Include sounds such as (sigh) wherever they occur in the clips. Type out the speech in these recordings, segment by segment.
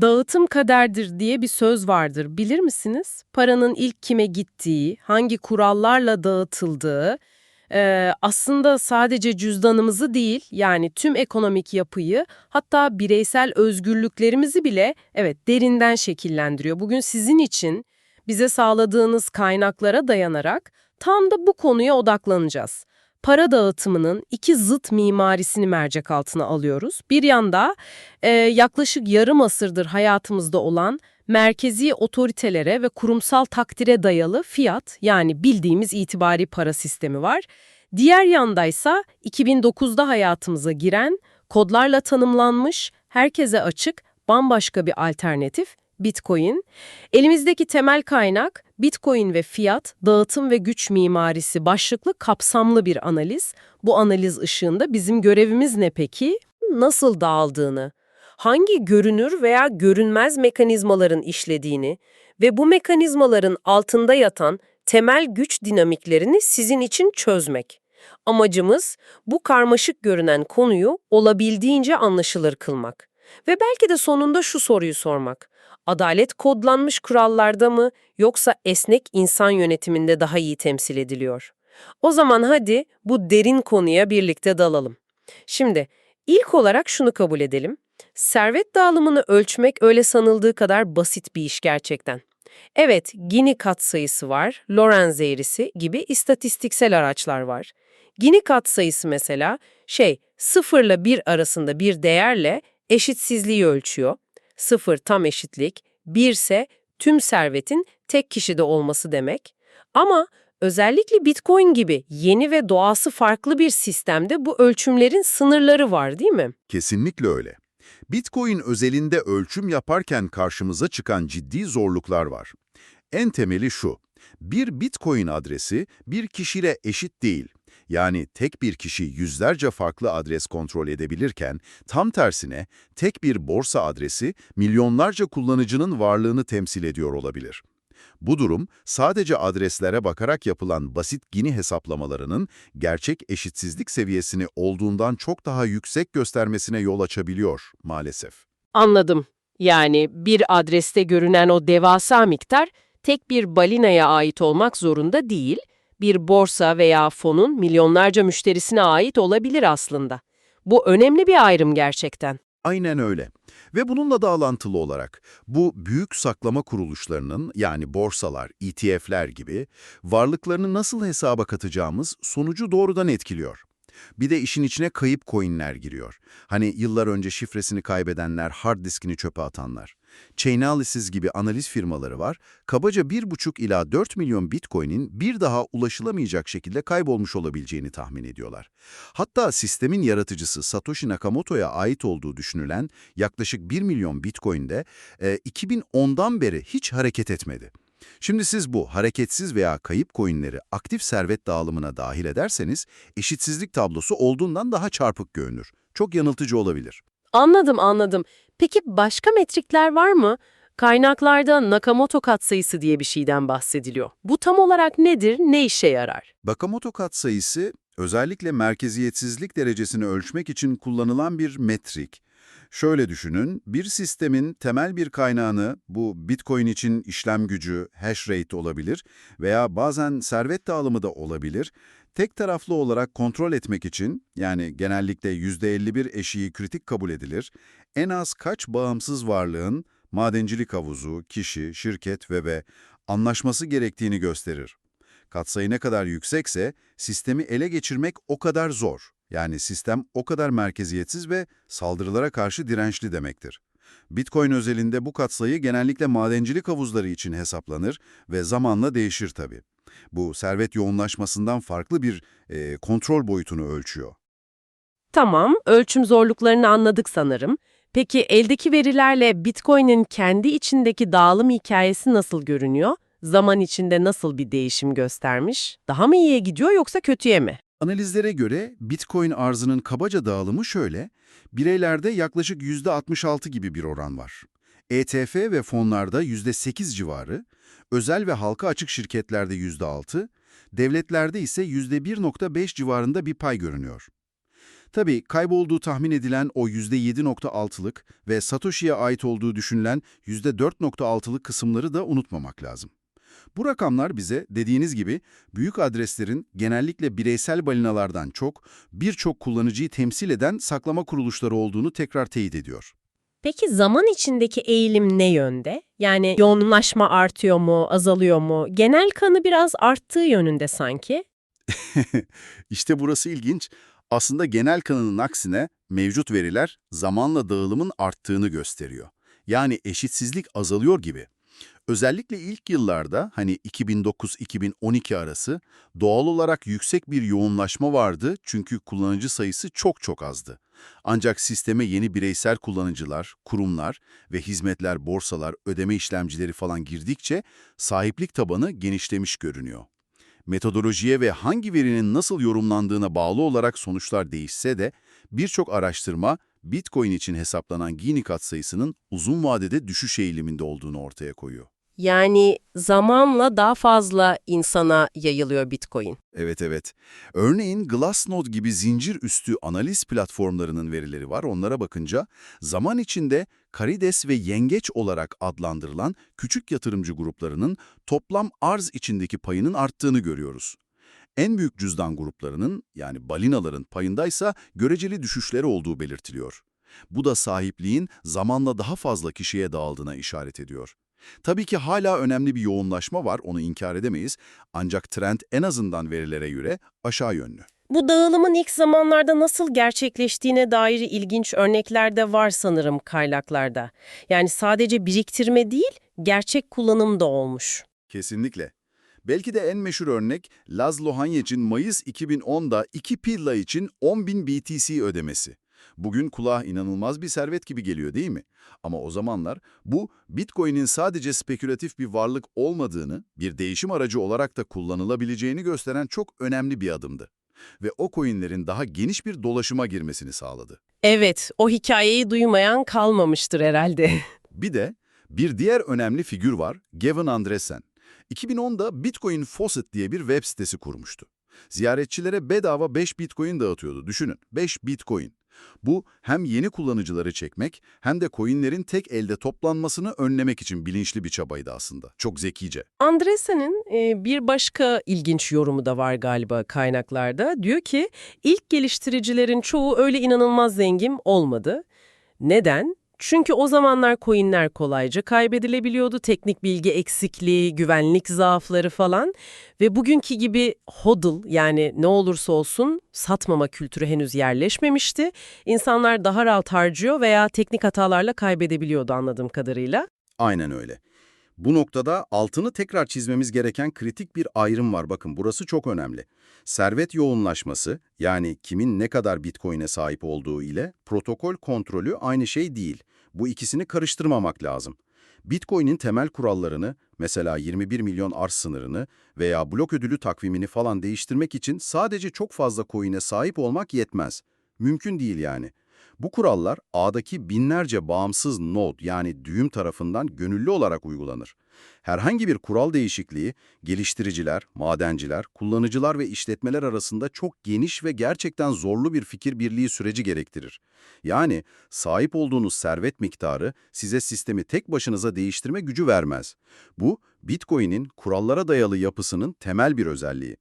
Dağıtım kaderdir diye bir söz vardır. Bilir misiniz? Paranın ilk kime gittiği, hangi kurallarla dağıtıldığı, eee, aslında sadece cüzdanımızı değil, yani tüm ekonomik yapıyı, hatta bireysel özgürlüklerimizi bile evet derinden şekillendiriyor. Bugün sizin için bize sağladığınız kaynaklara dayanarak tam da bu konuya odaklanacağız. Para dağıtımının iki zıt mimarisini mercek altına alıyoruz. Bir yanda e, yaklaşık yarım asırdır hayatımızda olan merkezi otoritelere ve kurumsal takdire dayalı fiyat yani bildiğimiz itibari para sistemi var. Diğer yandaysa 2009'da hayatımıza giren, kodlarla tanımlanmış, herkese açık, bambaşka bir alternatif Bitcoin. Elimizdeki temel kaynak Bitcoin ve fiyat, dağıtım ve güç mimarisi başlıklı kapsamlı bir analiz. Bu analiz ışığında bizim görevimiz ne peki? Nasıl dağıldığını, hangi görünür veya görünmez mekanizmaların işlediğini ve bu mekanizmaların altında yatan temel güç dinamiklerini sizin için çözmek. Amacımız bu karmaşık görünen konuyu olabildiğince anlaşılır kılmak. Ve belki de sonunda şu soruyu sormak. Adalet kodlanmış kurallarda mı yoksa esnek insan yönetiminde daha iyi temsil ediliyor? O zaman hadi bu derin konuya birlikte dalalım. Şimdi ilk olarak şunu kabul edelim. Servet dağılımını ölçmek öyle sanıldığı kadar basit bir iş gerçekten. Evet, Gini katsayısı var, Lorenz eğrisi gibi istatistiksel araçlar var. Gini katsayısı mesela şey 0 ile 1 arasında bir değerle eşitsizliği ölçüyor. 0 tam eşitlik, 1 ise tüm servetin tek kişide olması demek. Ama özellikle Bitcoin gibi yeni ve doğası farklı bir sistemde bu ölçümlerin sınırları var değil mi? Kesinlikle öyle. Bitcoin özelinde ölçüm yaparken karşımıza çıkan ciddi zorluklar var. En temeli şu, bir Bitcoin adresi bir kişiyle eşit değil. Yani tek bir kişi yüzlerce farklı adres kontrol edebilirken, tam tersine tek bir borsa adresi milyonlarca kullanıcının varlığını temsil ediyor olabilir. Bu durum sadece adreslere bakarak yapılan basit Gini hesaplamalarının gerçek eşitsizlik seviyesini olduğundan çok daha yüksek göstermesine yol açabiliyor maalesef. Anladım. Yani bir adreste görünen o devasa miktar tek bir balinaya ait olmak zorunda değil, bir borsa veya fonun milyonlarca müşterisine ait olabilir aslında. Bu önemli bir ayrım gerçekten. Aynen öyle. Ve bununla da alantılı olarak bu büyük saklama kuruluşlarının yani borsalar, ETF'ler gibi varlıklarını nasıl hesaba katacağımız sonucu doğrudan etkiliyor. Bir de işin içine kayıp coinler giriyor. Hani yıllar önce şifresini kaybedenler, hard diskini çöpe atanlar. Chainalysis gibi analiz firmaları var. Kabaca 1,5 ila 4 milyon bitcoin'in bir daha ulaşılamayacak şekilde kaybolmuş olabileceğini tahmin ediyorlar. Hatta sistemin yaratıcısı Satoshi Nakamoto'ya ait olduğu düşünülen yaklaşık 1 milyon bitcoin de e, 2010'dan beri hiç hareket etmedi. Şimdi siz bu hareketsiz veya kayıp coinleri aktif servet dağılımına dahil ederseniz eşitsizlik tablosu olduğundan daha çarpık görünür. Çok yanıltıcı olabilir. Anladım, anladım. Peki başka metrikler var mı? Kaynaklarda Nakamoto katsayısı diye bir şeyden bahsediliyor. Bu tam olarak nedir, ne işe yarar? Bakamoto katsayısı özellikle merkeziyetsizlik derecesini ölçmek için kullanılan bir metrik. Şöyle düşünün, bir sistemin temel bir kaynağını, bu Bitcoin için işlem gücü, hash rate olabilir veya bazen servet dağılımı da olabilir, tek taraflı olarak kontrol etmek için, yani genellikle %51 eşiği kritik kabul edilir, en az kaç bağımsız varlığın, madencilik havuzu, kişi, şirket ve ve anlaşması gerektiğini gösterir. Katsayı ne kadar yüksekse sistemi ele geçirmek o kadar zor. Yani sistem o kadar merkeziyetsiz ve saldırılara karşı dirençli demektir. Bitcoin özelinde bu katsayı genellikle madencilik havuzları için hesaplanır ve zamanla değişir tabii. Bu servet yoğunlaşmasından farklı bir e, kontrol boyutunu ölçüyor. Tamam, ölçüm zorluklarını anladık sanırım. Peki eldeki verilerle Bitcoin'in kendi içindeki dağılım hikayesi nasıl görünüyor? Zaman içinde nasıl bir değişim göstermiş? Daha mı iyiye gidiyor yoksa kötüye mi? Analizlere göre Bitcoin arzının kabaca dağılımı şöyle, bireylerde yaklaşık %66 gibi bir oran var. ETF ve fonlarda %8 civarı, özel ve halka açık şirketlerde %6, devletlerde ise %1.5 civarında bir pay görünüyor. Tabii kaybolduğu tahmin edilen o %7.6'lık ve Satoshi'ye ait olduğu düşünülen %4.6'lık kısımları da unutmamak lazım. Bu rakamlar bize dediğiniz gibi büyük adreslerin genellikle bireysel balinalardan çok birçok kullanıcıyı temsil eden saklama kuruluşları olduğunu tekrar teyit ediyor. Peki zaman içindeki eğilim ne yönde? Yani yoğunlaşma artıyor mu, azalıyor mu? Genel kanı biraz arttığı yönünde sanki. (laughs) işte burası ilginç. Aslında genel kanının aksine mevcut veriler zamanla dağılımın arttığını gösteriyor. Yani eşitsizlik azalıyor gibi. Özellikle ilk yıllarda hani 2009-2012 arası doğal olarak yüksek bir yoğunlaşma vardı çünkü kullanıcı sayısı çok çok azdı. Ancak sisteme yeni bireysel kullanıcılar, kurumlar ve hizmetler, borsalar, ödeme işlemcileri falan girdikçe sahiplik tabanı genişlemiş görünüyor. Metodolojiye ve hangi verinin nasıl yorumlandığına bağlı olarak sonuçlar değişse de birçok araştırma Bitcoin için hesaplanan Gini katsayısının uzun vadede düşüş eğiliminde olduğunu ortaya koyuyor. Yani zamanla daha fazla insana yayılıyor Bitcoin. Evet evet. Örneğin Glassnode gibi zincir üstü analiz platformlarının verileri var. Onlara bakınca zaman içinde karides ve yengeç olarak adlandırılan küçük yatırımcı gruplarının toplam arz içindeki payının arttığını görüyoruz. En büyük cüzdan gruplarının yani balinaların payındaysa göreceli düşüşleri olduğu belirtiliyor. Bu da sahipliğin zamanla daha fazla kişiye dağıldığına işaret ediyor. Tabii ki hala önemli bir yoğunlaşma var, onu inkar edemeyiz. Ancak trend en azından verilere göre aşağı yönlü. Bu dağılımın ilk zamanlarda nasıl gerçekleştiğine dair ilginç örnekler de var sanırım kaynaklarda. Yani sadece biriktirme değil, gerçek kullanım da olmuş. Kesinlikle. Belki de en meşhur örnek Laszlo Hanyec'in Mayıs 2010'da 2 pilla için 10.000 BTC ödemesi. Bugün kulağa inanılmaz bir servet gibi geliyor değil mi? Ama o zamanlar bu Bitcoin'in sadece spekülatif bir varlık olmadığını, bir değişim aracı olarak da kullanılabileceğini gösteren çok önemli bir adımdı. Ve o coinlerin daha geniş bir dolaşıma girmesini sağladı. Evet, o hikayeyi duymayan kalmamıştır herhalde. (laughs) Bir de bir diğer önemli figür var, Gavin Andresen. 2010'da Bitcoin Faucet diye bir web sitesi kurmuştu. Ziyaretçilere bedava 5 Bitcoin dağıtıyordu. Düşünün, 5 Bitcoin. Bu hem yeni kullanıcıları çekmek hem de coinlerin tek elde toplanmasını önlemek için bilinçli bir çabaydı aslında. Çok zekice. Andresen'in e, bir başka ilginç yorumu da var galiba kaynaklarda. Diyor ki ilk geliştiricilerin çoğu öyle inanılmaz zengin olmadı. Neden? Çünkü o zamanlar coinler kolayca kaybedilebiliyordu. Teknik bilgi eksikliği, güvenlik zaafları falan. Ve bugünkü gibi hodl yani ne olursa olsun satmama kültürü henüz yerleşmemişti. İnsanlar daha rahat harcıyor veya teknik hatalarla kaybedebiliyordu anladığım kadarıyla. Aynen öyle. Bu noktada altını tekrar çizmemiz gereken kritik bir ayrım var. Bakın burası çok önemli. Servet yoğunlaşması yani kimin ne kadar bitcoin'e sahip olduğu ile protokol kontrolü aynı şey değil. Bu ikisini karıştırmamak lazım. Bitcoin'in temel kurallarını, mesela 21 milyon arz sınırını veya blok ödülü takvimini falan değiştirmek için sadece çok fazla coin'e sahip olmak yetmez. Mümkün değil yani. Bu kurallar ağdaki binlerce bağımsız node yani düğüm tarafından gönüllü olarak uygulanır. Herhangi bir kural değişikliği geliştiriciler, madenciler, kullanıcılar ve işletmeler arasında çok geniş ve gerçekten zorlu bir fikir birliği süreci gerektirir. Yani sahip olduğunuz servet miktarı size sistemi tek başınıza değiştirme gücü vermez. Bu, Bitcoin'in kurallara dayalı yapısının temel bir özelliği.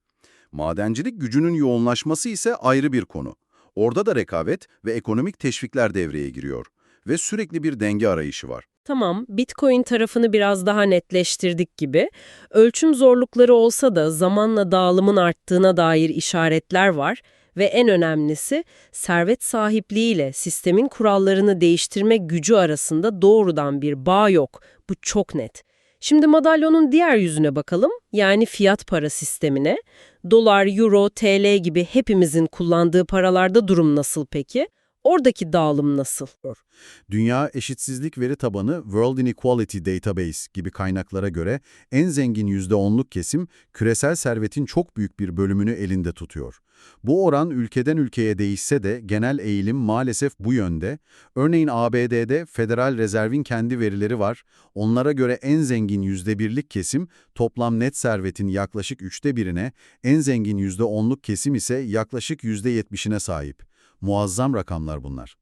Madencilik gücünün yoğunlaşması ise ayrı bir konu. Orada da rekabet ve ekonomik teşvikler devreye giriyor ve sürekli bir denge arayışı var. Tamam, Bitcoin tarafını biraz daha netleştirdik gibi. Ölçüm zorlukları olsa da zamanla dağılımın arttığına dair işaretler var ve en önemlisi servet sahipliğiyle sistemin kurallarını değiştirme gücü arasında doğrudan bir bağ yok. Bu çok net. Şimdi madalyonun diğer yüzüne bakalım, yani fiyat para sistemine. Dolar, euro, TL gibi hepimizin kullandığı paralarda durum nasıl peki? Oradaki dağılım nasıl? Dünya Eşitsizlik Veri Tabanı World Inequality Database gibi kaynaklara göre en zengin %10'luk kesim küresel servetin çok büyük bir bölümünü elinde tutuyor. Bu oran ülkeden ülkeye değişse de genel eğilim maalesef bu yönde. Örneğin ABD'de Federal Rezerv'in kendi verileri var. Onlara göre en zengin %1'lik kesim toplam net servetin yaklaşık üçte birine, en zengin %10'luk kesim ise yaklaşık %70'ine sahip. Muazzam rakamlar bunlar.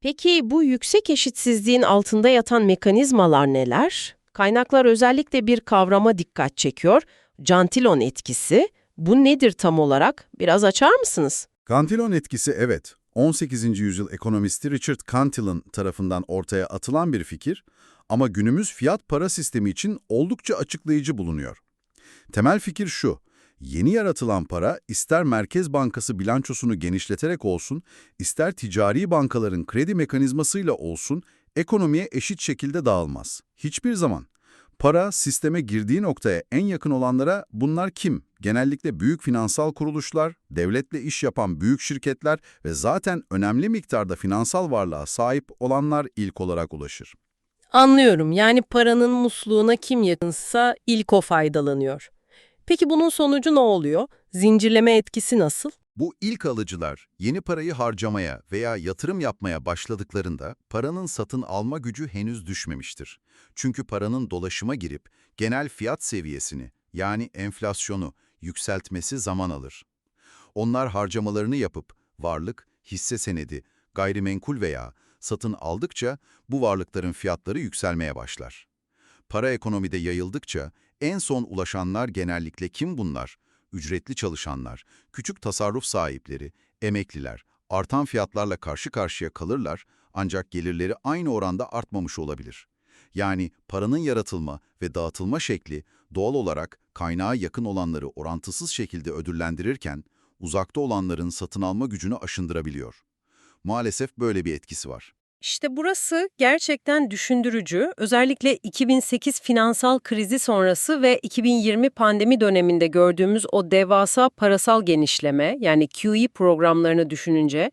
Peki bu yüksek eşitsizliğin altında yatan mekanizmalar neler? Kaynaklar özellikle bir kavrama dikkat çekiyor. Cantilon etkisi. Bu nedir tam olarak? Biraz açar mısınız? Cantillon etkisi evet, 18. yüzyıl ekonomisti Richard Cantillon tarafından ortaya atılan bir fikir ama günümüz fiyat para sistemi için oldukça açıklayıcı bulunuyor. Temel fikir şu, yeni yaratılan para ister Merkez Bankası bilançosunu genişleterek olsun, ister ticari bankaların kredi mekanizmasıyla olsun, ekonomiye eşit şekilde dağılmaz. Hiçbir zaman. Para sisteme girdiği noktaya en yakın olanlara bunlar kim? Genellikle büyük finansal kuruluşlar, devletle iş yapan büyük şirketler ve zaten önemli miktarda finansal varlığa sahip olanlar ilk olarak ulaşır. Anlıyorum. Yani paranın musluğuna kim yakınsa ilk o faydalanıyor. Peki bunun sonucu ne oluyor? Zincirleme etkisi nasıl? Bu ilk alıcılar yeni parayı harcamaya veya yatırım yapmaya başladıklarında paranın satın alma gücü henüz düşmemiştir. Çünkü paranın dolaşıma girip genel fiyat seviyesini yani enflasyonu yükseltmesi zaman alır. Onlar harcamalarını yapıp varlık, hisse senedi, gayrimenkul veya satın aldıkça bu varlıkların fiyatları yükselmeye başlar. Para ekonomide yayıldıkça en son ulaşanlar genellikle kim bunlar? Ücretli çalışanlar, küçük tasarruf sahipleri, emekliler, artan fiyatlarla karşı karşıya kalırlar ancak gelirleri aynı oranda artmamış olabilir. Yani paranın yaratılma ve dağıtılma şekli doğal olarak kaynağa yakın olanları orantısız şekilde ödüllendirirken uzakta olanların satın alma gücünü aşındırabiliyor. Maalesef böyle bir etkisi var. İşte burası gerçekten düşündürücü. Özellikle 2008 finansal krizi sonrası ve 2020 pandemi döneminde gördüğümüz o devasa parasal genişleme yani QE programlarını düşününce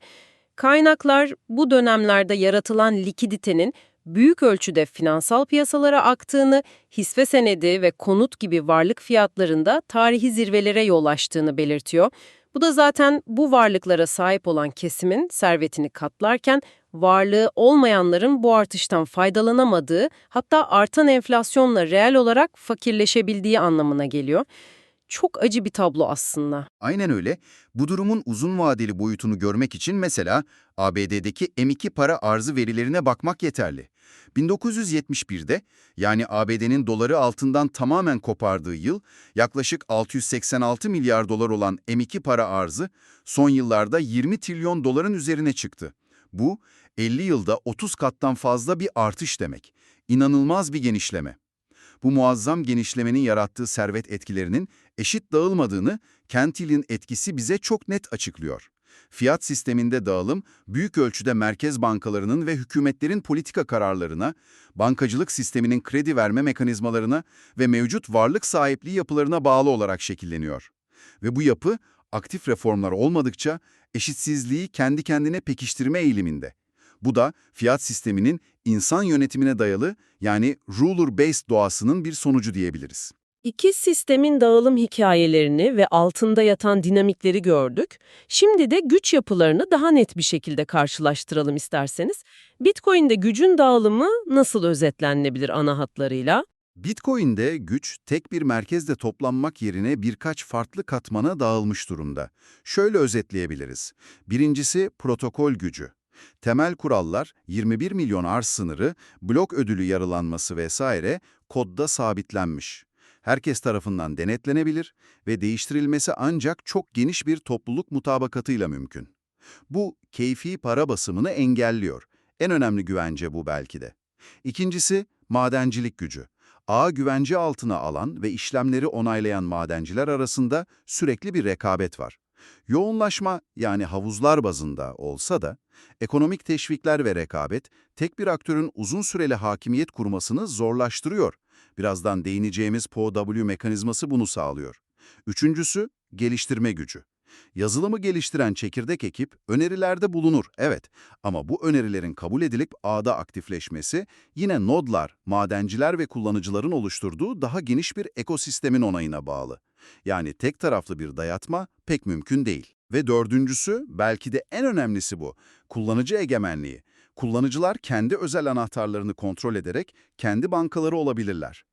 kaynaklar bu dönemlerde yaratılan likiditenin büyük ölçüde finansal piyasalara aktığını, hisse senedi ve konut gibi varlık fiyatlarında tarihi zirvelere yol açtığını belirtiyor. Bu da zaten bu varlıklara sahip olan kesimin servetini katlarken varlığı olmayanların bu artıştan faydalanamadığı, hatta artan enflasyonla reel olarak fakirleşebildiği anlamına geliyor. Çok acı bir tablo aslında. Aynen öyle. Bu durumun uzun vadeli boyutunu görmek için mesela ABD'deki M2 para arzı verilerine bakmak yeterli. 1971'de yani ABD'nin doları altından tamamen kopardığı yıl yaklaşık 686 milyar dolar olan M2 para arzı son yıllarda 20 trilyon doların üzerine çıktı. Bu 50 yılda 30 kattan fazla bir artış demek. İnanılmaz bir genişleme. Bu muazzam genişlemenin yarattığı servet etkilerinin eşit dağılmadığını Cantillon etkisi bize çok net açıklıyor. Fiyat sisteminde dağılım, büyük ölçüde merkez bankalarının ve hükümetlerin politika kararlarına, bankacılık sisteminin kredi verme mekanizmalarına ve mevcut varlık sahipliği yapılarına bağlı olarak şekilleniyor. Ve bu yapı, aktif reformlar olmadıkça eşitsizliği kendi kendine pekiştirme eğiliminde. Bu da fiyat sisteminin insan yönetimine dayalı yani ruler-based doğasının bir sonucu diyebiliriz. İki sistemin dağılım hikayelerini ve altında yatan dinamikleri gördük. Şimdi de güç yapılarını daha net bir şekilde karşılaştıralım isterseniz. Bitcoin'de gücün dağılımı nasıl özetlenebilir ana hatlarıyla? Bitcoin'de güç tek bir merkezde toplanmak yerine birkaç farklı katmana dağılmış durumda. Şöyle özetleyebiliriz. Birincisi protokol gücü. Temel kurallar, 21 milyon arz sınırı, blok ödülü yarılanması vesaire kodda sabitlenmiş. Herkes tarafından denetlenebilir ve değiştirilmesi ancak çok geniş bir topluluk mutabakatıyla mümkün. Bu, keyfi para basımını engelliyor. En önemli güvence bu belki de. İkincisi, madencilik gücü. Ağı güvence altına alan ve işlemleri onaylayan madenciler arasında sürekli bir rekabet var. Yoğunlaşma yani havuzlar bazında olsa da ekonomik teşvikler ve rekabet tek bir aktörün uzun süreli hakimiyet kurmasını zorlaştırıyor. Birazdan değineceğimiz POW mekanizması bunu sağlıyor. Üçüncüsü geliştirme gücü. Yazılımı geliştiren çekirdek ekip önerilerde bulunur, evet. Ama bu önerilerin kabul edilip ağda aktifleşmesi yine nodlar, madenciler ve kullanıcıların oluşturduğu daha geniş bir ekosistemin onayına bağlı. Yani tek taraflı bir dayatma pek mümkün değil. Ve dördüncüsü, belki de en önemlisi bu, kullanıcı egemenliği. Kullanıcılar kendi özel anahtarlarını kontrol ederek kendi bankaları olabilirler.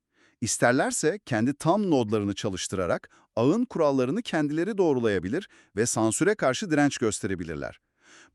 İsterlerse kendi tam nodlarını çalıştırarak ağın kurallarını kendileri doğrulayabilir ve sansüre karşı direnç gösterebilirler.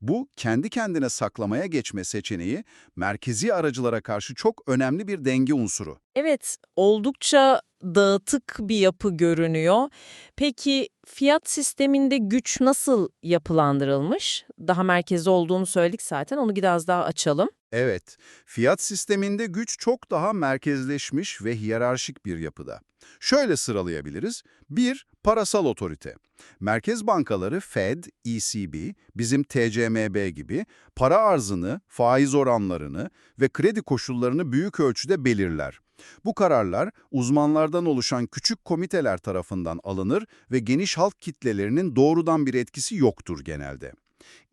Bu kendi kendine saklamaya geçme seçeneği merkezi aracılara karşı çok önemli bir denge unsuru. Evet, oldukça dağıtık bir yapı görünüyor. Peki fiyat sisteminde güç nasıl yapılandırılmış? Daha merkezi olduğunu söyledik zaten, onu biraz daha açalım. Evet, fiyat sisteminde güç çok daha merkezleşmiş ve hiyerarşik bir yapıda. Şöyle sıralayabiliriz. 1. Parasal otorite. Merkez bankaları Fed, ECB, bizim TCMB gibi para arzını, faiz oranlarını ve kredi koşullarını büyük ölçüde belirler. Bu kararlar uzmanlardan oluşan küçük komiteler tarafından alınır ve geniş halk kitlelerinin doğrudan bir etkisi yoktur genelde.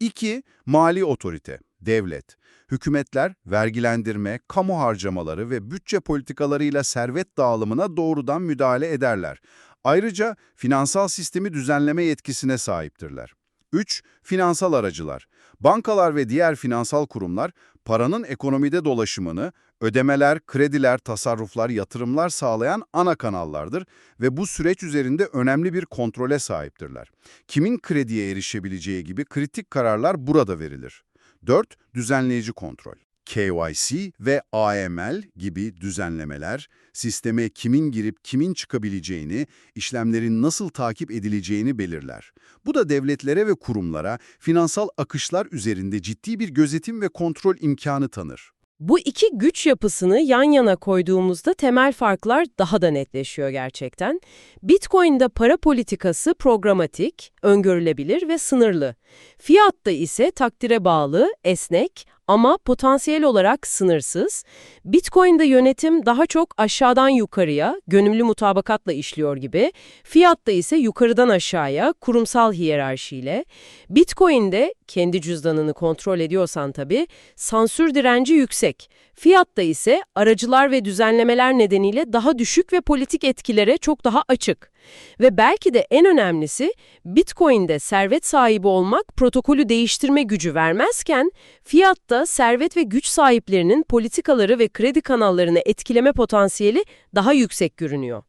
2. Mali otorite, devlet. Hükümetler vergilendirme, kamu harcamaları ve bütçe politikalarıyla servet dağılımına doğrudan müdahale ederler. Ayrıca finansal sistemi düzenleme yetkisine sahiptirler. 3. Finansal aracılar. Bankalar ve diğer finansal kurumlar paranın ekonomide dolaşımını, ödemeler, krediler, tasarruflar, yatırımlar sağlayan ana kanallardır ve bu süreç üzerinde önemli bir kontrole sahiptirler. Kimin krediye erişebileceği gibi kritik kararlar burada verilir. 4. Düzenleyici kontrol. KYC ve AML gibi düzenlemeler, sisteme kimin girip kimin çıkabileceğini, işlemlerin nasıl takip edileceğini belirler. Bu da devletlere ve kurumlara finansal akışlar üzerinde ciddi bir gözetim ve kontrol imkanı tanır. Bu iki güç yapısını yan yana koyduğumuzda temel farklar daha da netleşiyor gerçekten. Bitcoin'de para politikası programatik, öngörülebilir ve sınırlı. Fiat'ta ise takdire bağlı, esnek ama potansiyel olarak sınırsız. Bitcoin'de yönetim daha çok aşağıdan yukarıya, gönüllü mutabakatla işliyor gibi. Fiat'ta ise yukarıdan aşağıya, kurumsal hiyerarşiyle. Bitcoin'de kendi cüzdanını kontrol ediyorsan tabii, sansür direnci yüksek. Fiat'ta ise aracılar ve düzenlemeler nedeniyle daha düşük ve politik etkilere çok daha açık. Ve belki de en önemlisi Bitcoin'de servet sahibi olmak protokolü değiştirme gücü vermezken Fiat'ta servet ve güç sahiplerinin politikaları ve kredi kanallarını etkileme potansiyeli daha yüksek görünüyor.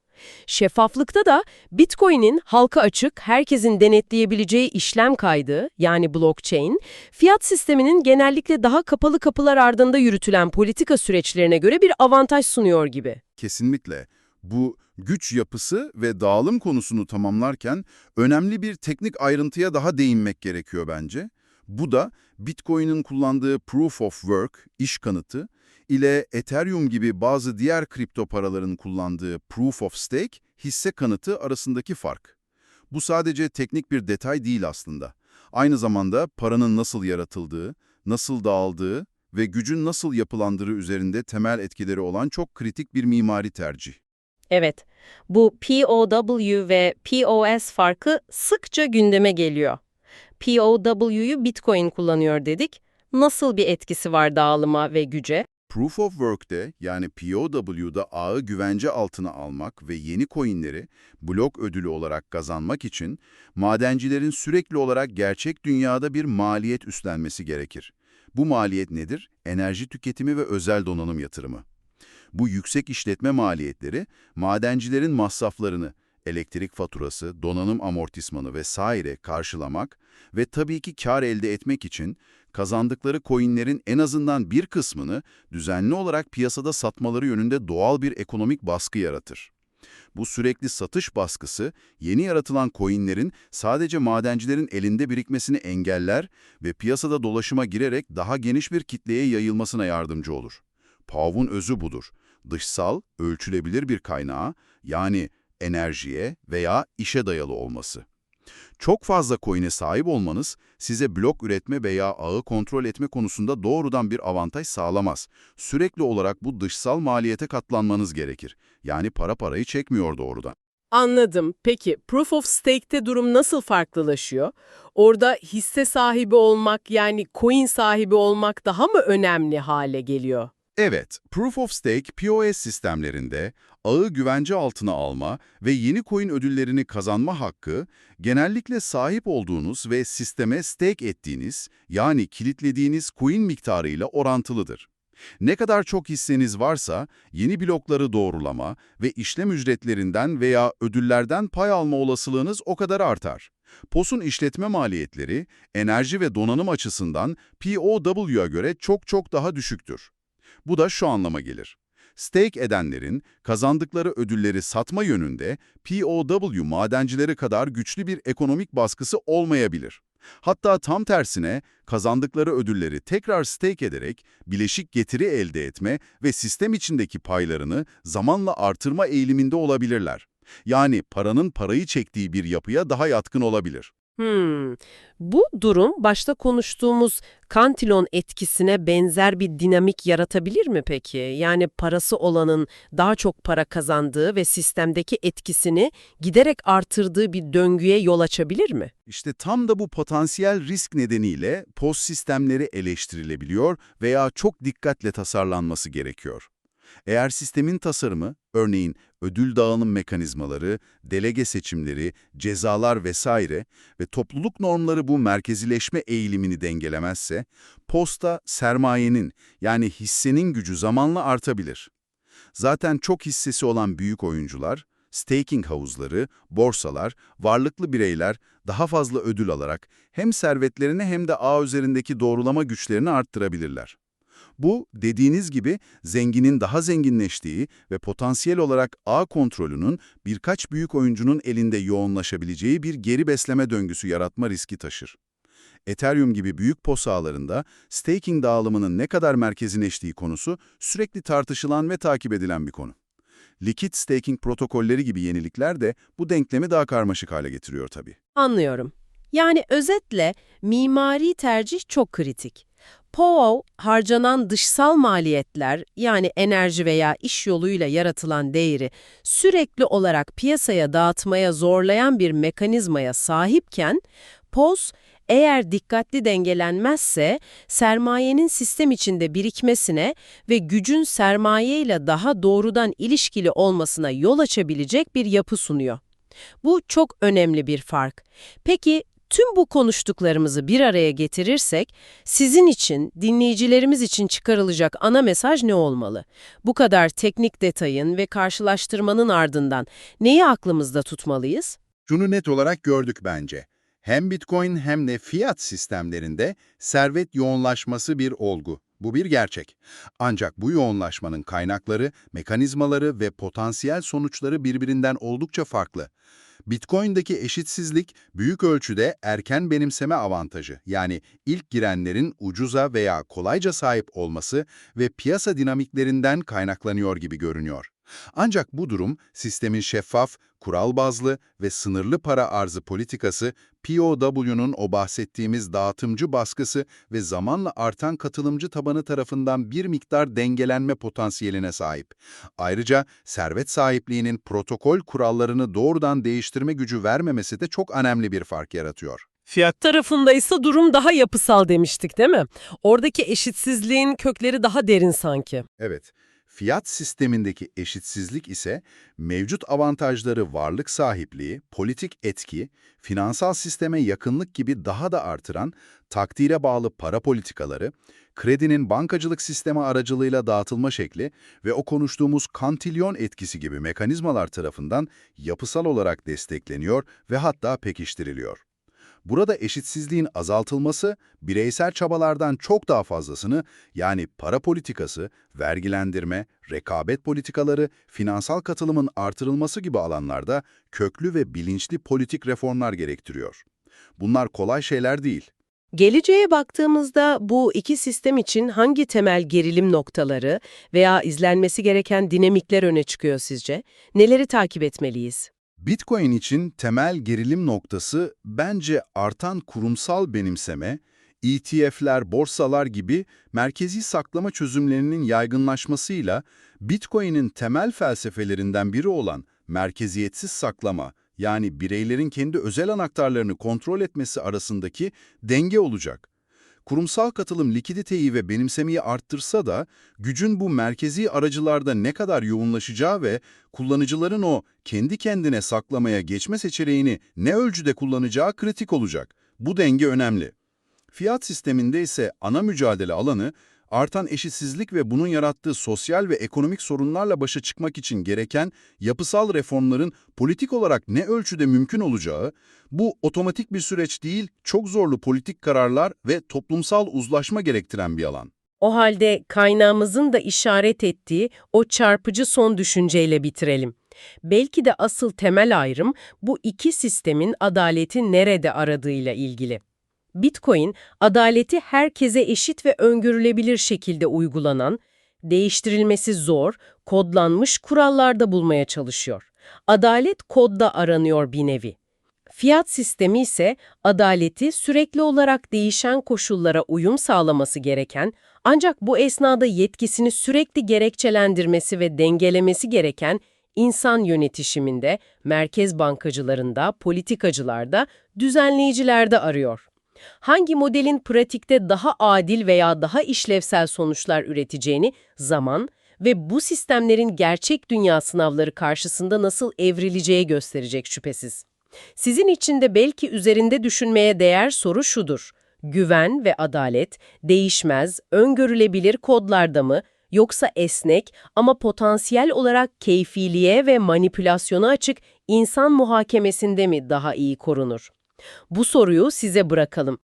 Şeffaflıkta da Bitcoin'in halka açık, herkesin denetleyebileceği işlem kaydı yani blockchain, fiyat sisteminin genellikle daha kapalı kapılar ardında yürütülen politika süreçlerine göre bir avantaj sunuyor gibi. Kesinlikle. Bu güç yapısı ve dağılım konusunu tamamlarken önemli bir teknik ayrıntıya daha değinmek gerekiyor bence. Bu da Bitcoin'in kullandığı Proof of Work, iş kanıtı, ile Ethereum gibi bazı diğer kripto paraların kullandığı Proof of Stake, hisse kanıtı arasındaki fark. Bu sadece teknik bir detay değil aslında. Aynı zamanda paranın nasıl yaratıldığı, nasıl dağıldığı ve gücün nasıl yapılandığı üzerinde temel etkileri olan çok kritik bir mimari tercih. Evet, bu POW ve POS farkı sıkça gündeme geliyor. POW'yu Bitcoin kullanıyor dedik. Nasıl bir etkisi var dağılıma ve güce? Proof of Work'te yani POW'da ağı güvence altına almak ve yeni coinleri blok ödülü olarak kazanmak için madencilerin sürekli olarak gerçek dünyada bir maliyet üstlenmesi gerekir. Bu maliyet nedir? Enerji tüketimi ve özel donanım yatırımı. Bu yüksek işletme maliyetleri madencilerin masraflarını, elektrik faturası, donanım amortismanı vesaire karşılamak ve tabii ki kar elde etmek için kazandıkları coinlerin en azından bir kısmını düzenli olarak piyasada satmaları yönünde doğal bir ekonomik baskı yaratır. Bu sürekli satış baskısı, yeni yaratılan coinlerin sadece madencilerin elinde birikmesini engeller ve piyasada dolaşıma girerek daha geniş bir kitleye yayılmasına yardımcı olur. POW'un özü budur. Dışsal, ölçülebilir bir kaynağa, yani enerjiye veya işe dayalı olması. Çok fazla coin'e sahip olmanız size blok üretme veya ağı kontrol etme konusunda doğrudan bir avantaj sağlamaz. Sürekli olarak bu dışsal maliyete katlanmanız gerekir. Yani para parayı çekmiyor doğrudan. Anladım. Peki Proof of Stake'te durum nasıl farklılaşıyor? Orada hisse sahibi olmak yani coin sahibi olmak daha mı önemli hale geliyor? Evet, Proof of Stake POS sistemlerinde ağı güvence altına alma ve yeni coin ödüllerini kazanma hakkı genellikle sahip olduğunuz ve sisteme stake ettiğiniz yani kilitlediğiniz coin miktarıyla orantılıdır. Ne kadar çok hisseniz varsa yeni blokları doğrulama ve işlem ücretlerinden veya ödüllerden pay alma olasılığınız o kadar artar. POS'un işletme maliyetleri enerji ve donanım açısından POW'ya göre çok çok daha düşüktür. Bu da şu anlama gelir. Stake edenlerin kazandıkları ödülleri satma yönünde POW madencileri kadar güçlü bir ekonomik baskısı olmayabilir. Hatta tam tersine kazandıkları ödülleri tekrar stake ederek bileşik getiri elde etme ve sistem içindeki paylarını zamanla artırma eğiliminde olabilirler. Yani paranın parayı çektiği bir yapıya daha yatkın olabilir. Hmm. Bu durum başta konuştuğumuz kantilon etkisine benzer bir dinamik yaratabilir mi peki? Yani parası olanın daha çok para kazandığı ve sistemdeki etkisini giderek artırdığı bir döngüye yol açabilir mi? İşte tam da bu potansiyel risk nedeniyle POS sistemleri eleştirilebiliyor veya çok dikkatle tasarlanması gerekiyor. Eğer sistemin tasarımı, örneğin ödül dağılım mekanizmaları, delege seçimleri, cezalar vesaire ve topluluk normları bu merkezileşme eğilimini dengelemezse, posta sermayenin yani hissenin gücü zamanla artabilir. Zaten çok hissesi olan büyük oyuncular, staking havuzları, borsalar, varlıklı bireyler daha fazla ödül alarak hem servetlerini hem de ağ üzerindeki doğrulama güçlerini arttırabilirler. Bu, dediğiniz gibi zenginin daha zenginleştiği ve potansiyel olarak ağ kontrolünün birkaç büyük oyuncunun elinde yoğunlaşabileceği bir geri besleme döngüsü yaratma riski taşır. Ethereum gibi büyük POS ağlarında staking dağılımının ne kadar merkezileştiği konusu sürekli tartışılan ve takip edilen bir konu. Likit staking protokolleri gibi yenilikler de bu denklemi daha karmaşık hale getiriyor tabii. Anlıyorum. Yani özetle mimari tercih çok kritik. POO harcanan dışsal maliyetler yani enerji veya iş yoluyla yaratılan değeri sürekli olarak piyasaya dağıtmaya zorlayan bir mekanizmaya sahipken POS eğer dikkatli dengelenmezse sermayenin sistem içinde birikmesine ve gücün sermayeyle daha doğrudan ilişkili olmasına yol açabilecek bir yapı sunuyor. Bu çok önemli bir fark. Peki tüm bu konuştuklarımızı bir araya getirirsek sizin için, dinleyicilerimiz için çıkarılacak ana mesaj ne olmalı? Bu kadar teknik detayın ve karşılaştırmanın ardından neyi aklımızda tutmalıyız? Şunu net olarak gördük bence. Hem Bitcoin hem de fiyat sistemlerinde servet yoğunlaşması bir olgu. Bu bir gerçek. Ancak bu yoğunlaşmanın kaynakları, mekanizmaları ve potansiyel sonuçları birbirinden oldukça farklı. Bitcoin'deki eşitsizlik büyük ölçüde erken benimseme avantajı yani ilk girenlerin ucuza veya kolayca sahip olması ve piyasa dinamiklerinden kaynaklanıyor gibi görünüyor. Ancak bu durum sistemin şeffaf, kural bazlı ve sınırlı para arzı politikası, POW'nun o bahsettiğimiz dağıtımcı baskısı ve zamanla artan katılımcı tabanı tarafından bir miktar dengelenme potansiyeline sahip. Ayrıca servet sahipliğinin protokol kurallarını doğrudan değiştirme gücü vermemesi de çok önemli bir fark yaratıyor. Fiyat tarafında ise durum daha yapısal demiştik değil mi? Oradaki eşitsizliğin kökleri daha derin sanki. Evet, fiyat sistemindeki eşitsizlik ise mevcut avantajları varlık sahipliği, politik etki, finansal sisteme yakınlık gibi daha da artıran takdire bağlı para politikaları, kredinin bankacılık sistemi aracılığıyla dağıtılma şekli ve o konuştuğumuz kantilyon etkisi gibi mekanizmalar tarafından yapısal olarak destekleniyor ve hatta pekiştiriliyor. Burada eşitsizliğin azaltılması, bireysel çabalardan çok daha fazlasını yani para politikası, vergilendirme, rekabet politikaları, finansal katılımın artırılması gibi alanlarda köklü ve bilinçli politik reformlar gerektiriyor. Bunlar kolay şeyler değil. Geleceğe baktığımızda bu iki sistem için hangi temel gerilim noktaları veya izlenmesi gereken dinamikler öne çıkıyor sizce? Neleri takip etmeliyiz? Bitcoin için temel gerilim noktası bence artan kurumsal benimseme, ETF'ler, borsalar gibi merkezi saklama çözümlerinin yaygınlaşmasıyla Bitcoin'in temel felsefelerinden biri olan merkeziyetsiz saklama, yani bireylerin kendi özel anahtarlarını kontrol etmesi arasındaki denge olacak. Kurumsal katılım likiditeyi ve benimsemeyi arttırsa da gücün bu merkezi aracılarda ne kadar yoğunlaşacağı ve kullanıcıların o kendi kendine saklamaya geçme seçeneğini ne ölçüde kullanacağı kritik olacak. Bu denge önemli. Fiyat sisteminde ise ana mücadele alanı artan eşitsizlik ve bunun yarattığı sosyal ve ekonomik sorunlarla başa çıkmak için gereken yapısal reformların politik olarak ne ölçüde mümkün olacağı, bu otomatik bir süreç değil, çok zorlu politik kararlar ve toplumsal uzlaşma gerektiren bir alan. O halde kaynağımızın da işaret ettiği o çarpıcı son düşünceyle bitirelim. Belki de asıl temel ayrım bu iki sistemin adaleti nerede aradığıyla ilgili. Bitcoin, adaleti herkese eşit ve öngörülebilir şekilde uygulanan, değiştirilmesi zor, kodlanmış kurallarda bulmaya çalışıyor. Adalet kodda aranıyor bir nevi. Fiyat sistemi ise adaleti sürekli olarak değişen koşullara uyum sağlaması gereken ancak bu esnada yetkisini sürekli gerekçelendirmesi ve dengelemesi gereken insan yönetişiminde, merkez bankacılarında, politikacılarda, düzenleyicilerde arıyor. Hangi modelin pratikte daha adil veya daha işlevsel sonuçlar üreteceğini zaman ve bu sistemlerin gerçek dünya sınavları karşısında nasıl evrileceği gösterecek şüphesiz. Sizin için de belki üzerinde düşünmeye değer soru şudur. Güven ve adalet değişmez, öngörülebilir kodlarda mı yoksa esnek ama potansiyel olarak keyfiliğe ve manipülasyona açık insan muhakemesinde mi daha iyi korunur? Bu soruyu size bırakalım.